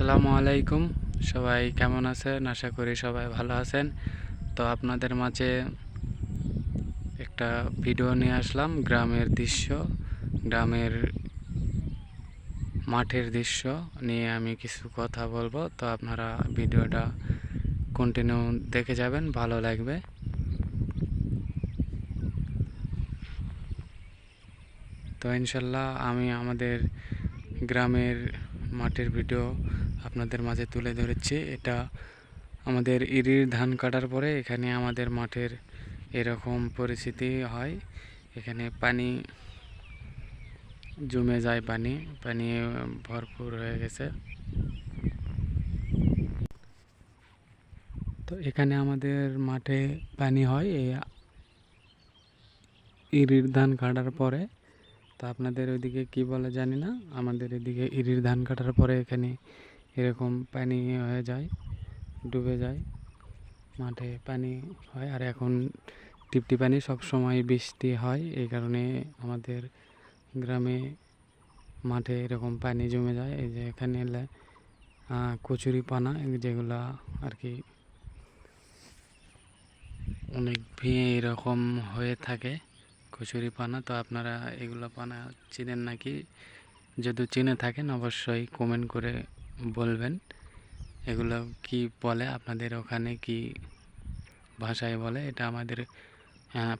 আসসালামু আলাইকুম। সবাই কেমন আছেন? আশা করি সবাই ভালো আছেন। তো আপনাদের মাঝে একটা ভিডিও নিয়ে আসলাম। গ্রামের দৃশ্য, গ্রামের মাঠের দৃশ্য নিয়ে আমি কিছু কথা বলব। তো আপনারা ভিডিওটা কন্টিনিউ দেখে যাবেন, ভালো লাগবে। তো ইনশাল্লাহ আমি আমাদের গ্রামের মাঠের ভিডিও আপনাদের মাঝে তুলে ধরেছি। এটা আমাদের ইরির ধান কাটার পরে এখানে আমাদের মাঠের এরকম পরিস্থিতি হয়। এখানে পানি জমে যায়, পানি পানি ভরপুর হয়ে গেছে। তো এখানে আমাদের মাঠে পানি হয়, এই ইরির ধান কাটার পরে। তো আপনাদের ওইদিকে কি বলে জানি না। আমাদের এদিকে ইরির ধান কাটার পরে এখানে এরকম পানি হয়ে যায়, ডুবে যায়, মাঠে পানি হয়। আর এখন টিপটি পানি সব সময় বৃষ্টি হয়, এই কারণে আমাদের গ্রামে মাঠে এরকম পানি জমে যায়। এই যে এখানে এলে কচুরি পানা, যেগুলা আর কি অনেক ভিড় এরকম হয়ে থাকে। কচুরি পানা তো আপনারা এগুলো পানা চিনেন নাকি? যদি চিনে থাকেন, অবশ্যই কমেন্ট করে বলবেন। এগুলো কি বলে, আপনাদের ওখানে কি ভাষায় বলে? এটা আমাদের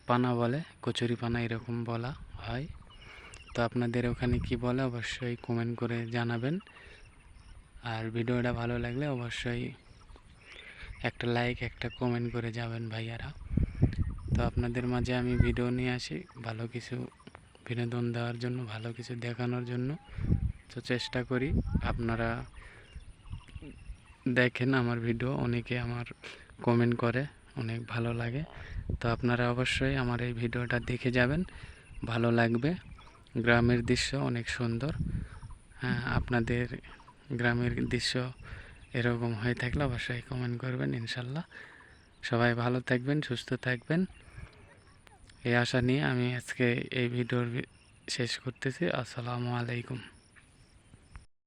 পানা বলে, কচুরি পানা এরকম বলা হয়। তো আপনাদের ওখানে কি বলে, অবশ্যই কমেন্ট করে জানাবেন। আর ভিডিওটা ভালো লাগলে অবশ্যই একটা লাইক একটা কমেন্ট করে যাবেন ভাইয়ারা। তো আপনাদের মাঝে আমি ভিডিও নিয়ে আসি ভালো কিছু বিনোদন দেওয়ার জন্য, ভালো কিছু দেখানোর জন্য। তো চেষ্টা করি, আপনারা দেখেন আমার ভিডিও অনেকে আমার কমেন্ট করে, অনেক ভালো লাগে। তো আপনারা অবশ্যই আমার এই ভিডিওটা দেখে যাবেন, ভালো লাগবে। গ্রামের দৃশ্য অনেক সুন্দর। হ্যাঁ আপনাদের গ্রামের দৃশ্য এরকম হয়ে থাকলে অবশ্যই কমেন্ট করবেন, ইনশাল্লাহ। সবাই ভালো থাকবেন, সুস্থ থাকবেন। এই আশা নিয়ে আমি আজকে এই ভিডিওর শেষ করতেছি। আসসালামু আলাইকুম।